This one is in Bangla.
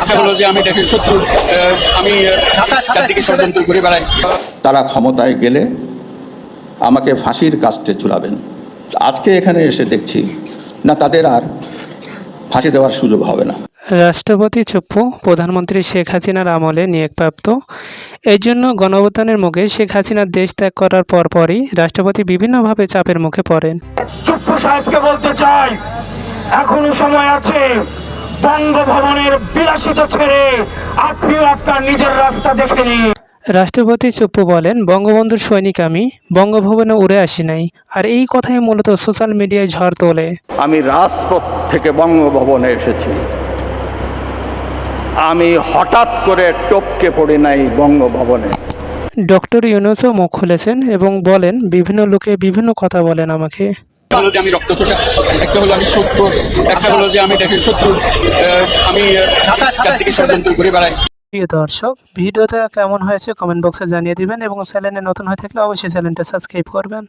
একটা হলো যে আমি দেশের শত্রু আমি চারদিকে ষড়যন্ত্র করে বেড়াই। তারা ক্ষমতায় গেলে আমাকে ফাঁসির কাস্টে ঝুলাবেন। আজকে এখানে এসে দেখছি না তাদের আর ফাঁসি দেওয়ার সুযোগ হবে না। রাষ্ট্রপতি চুপ্পু প্রধানমন্ত্রী শেখ হাসিনার আমলে নিয়োগপ্রাপ্ত। এই জন্য গণঅভ্যুত্থানের মুখে শেখ হাসিনার দেশ ত্যাগ করার পরপরই রাষ্ট্রপতি বিভিন্নভাবে চাপের মুখে পড়েন। চুপ্পু সাহেবকে বলতে চাই এখনও সময় আছে। বঙ্গভবনের বিলাসিতা ছেড়ে আপনিও আপনার নিজের রাস্তা দেখে নিন। রাষ্ট্রপতি চুপ্পু বলেন বঙ্গবন্ধুর সৈনিক আমি বঙ্গভবনে উড়ে আসি নাই আর এই কথাই মূলত সোশ্যাল মিডিয়ায় ঝড় তোলে। আমি রাজপথ থেকে বঙ্গভবনে এসেছি। আমি হঠাৎ করে টপকে পড়ি নাই বঙ্গভবনে। ডক্টর ইউনুসও মুখ খুলেছেন এবং বলেন বিভিন্ন লোকে বিভিন্ন কথা বলেন আমাকে। হলো যে আমি একটা হলো আমি শত্রু একটা হলো যে আমি দেশের শত্রু আমি চারদিকে ষড়যন্ত্র করে বেড়াই। প্রিয় দর্শক, ভিডিওটা কেমন হয়েছে কমেন্ট বক্সে জানিয়ে দিবেন এবং চ্যানেলে নতুন হয়ে থাকলে অবশ্যই চ্যানেলটা সাবস্ক্রাইব করবেন।